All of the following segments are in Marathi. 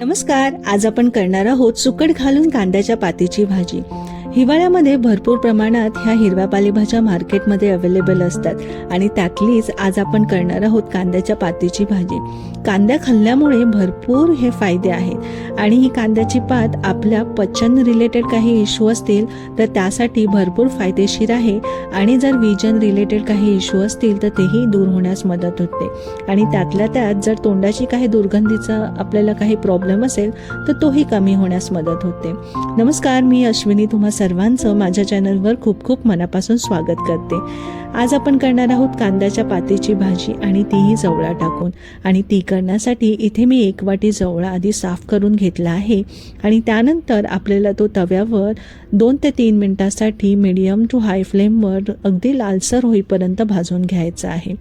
नमस्कार आज आपण करणार आहोत सुकट घालून कांद्याच्या पातीची भाजी. हिवाळ्यामध्ये भरपूर प्रमाणात ह्या हिरव्या पालेभाज्या मार्केटमध्ये अवेलेबल असतात. आणि त्यातलीच आज आपण करणार आहोत कांद्याच्या पातीची भाजी. कांद्या खाल्ल्यामुळे भरपूर हे फायदे आहेत. आणि ही कांद्याची पात आपल्या पचन रिलेटेड काही इश्यू असतील तर त्यासाठी भरपूर फायदेशीर आहे. आणि जर विजन रिलेटेड काही इश्यू असतील तर तेही दूर होण्यास मदत होते. आणि त्यातल्या त्यात जर तोंडाची काही दुर्गंधीचा आपल्याला काही प्रॉब्लेम असेल तर तोही कमी होण्यास मदत होते. नमस्कार मी अश्विनी तुम्हा सर्वांचं माझ्या चॅनलवर खूप खूप मनापासून स्वागत करते. आज आपण करणार आहोत कांद्याच्या पातीची भाजी आणि तीही जवळा टाकून. आणि ती करण्यासाठी इथे मी एक वाटी जवळा आधी साफ करून घेतला आहे. आणि त्यानंतर आपल्याला तो तव्यावर दोन ते तीन मिनटासाठी मिडियम टू हाय फ्लेमवर अगदी लालसर होईपर्यंत भाजून घ्यायचा आहे.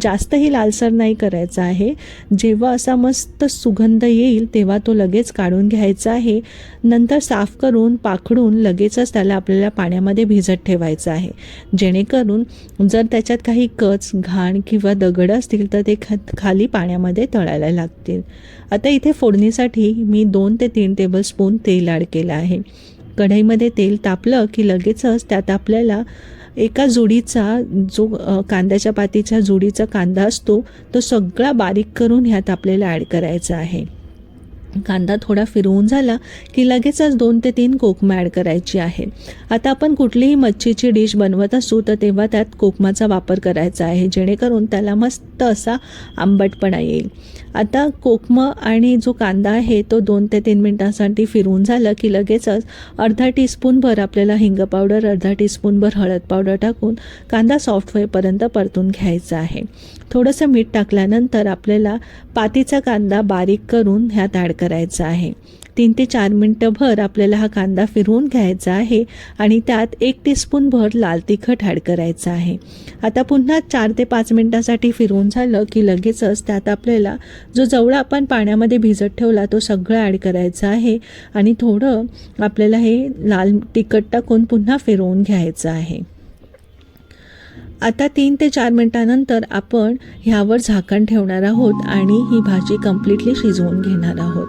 जास्तही लालसर नाही करायचा आहे. जेव्हा असा मस्त सुगंध येईल तेव्हा तो लगेच काढून घ्यायचा आहे. नंतर साफ करून पाखडून लगेचच त्याला आपल्याला पाण्यामध्ये भिजत ठेवायचं आहे. जेणेकरून जर त्याच्यात काही कच घाण किंवा दगड असतील तर ते ख खाली पाण्यामध्ये तळायला लागतील. आता इथे फोडणीसाठी मी दोन ते तीन टेबलस्पून तेल ॲड केलं आहे. कढईमध्ये तेल तापलं की लगेचच त्यात आपल्याला एका जुडीचा जो कांद्याच्या पातीच्या जुडीचा कांदा असतो तो सगळा बारीक करून ह्यात आपल्याला ॲड करायचा आहे. कांदा थोडा फिरवून झाला की लगेचच दोन ते तीन कोकमा ॲड करायची आहे. आता आपण कुठलीही मच्छीची डिश बनवत असू तर तेव्हा त्यात कोकमाचा वापर करायचा आहे जेणेकरून त्याला मस्त असा आंबटपणा येईल. आता कोकम आणि जो कांदा आहे तो दोन ते तीन मिनटांसाठी फिरवून झालं की लगेचच अर्धा टीस्पूनभर आपल्याला हिंग पावडर अर्धा टीस्पूनभर हळद पावडर टाकून कांदा सॉफ्ट होईपर्यंत परतून घ्यायचा आहे. थोडंसं मीठ टाकल्यानंतर आपल्याला पातीचा कांदा बारीक करून ह्यात ॲड करायचा आहे. तीन ते चार मिनटंभर आपल्याला हा कांदा फिरवून घ्यायचा आहे आणि त्यात एक टीस्पूनभर लाल तिखट ॲड करायचं आहे. आता पुन्हा चार ते पाच मिनटासाठी फिरवून झालं की लगेचच त्यात आपल्याला जो जवळ आपण पाण्यामध्ये भिजत ठेवला तो सगळं ॲड करायचा आहे आणि थोडं आपल्याला हे लाल तिखट टाकून पुन्हा फिरवून घ्यायचं आहे. आता तीन ते चार मिनटानंतर आपण ह्यावर झाकण ठेवणार आहोत आणि ही भाजी कम्प्लिटली शिजवून घेणार आहोत.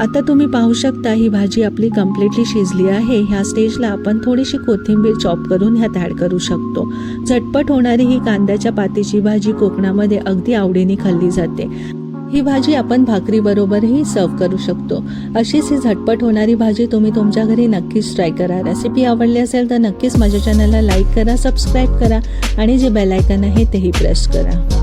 आता तुम्ही पाहू शकता ही भाजी आपली कम्प्लिटली शिजली आहे. ह्या स्टेजला आपण थोडीशी कोथिंबीर चॉप करून ह्यात ॲड करू शकतो. झटपट होणारी ही कांद्याच्या पातीची भाजी कोकणामध्ये अगदी आवडीने खाल्ली जाते. ही भाजी आपण भाकरीबरोबरही सर्व करू शकतो. अशीच ही झटपट होणारी भाजी तुम्ही तुमच्या घरी नक्कीच ट्राय करा. रेसिपी आवडली असेल तर नक्कीच माझ्या चॅनलला लाईक करा सबस्क्राईब करा आणि जे बेल आयकन आहे तेही प्रेस करा.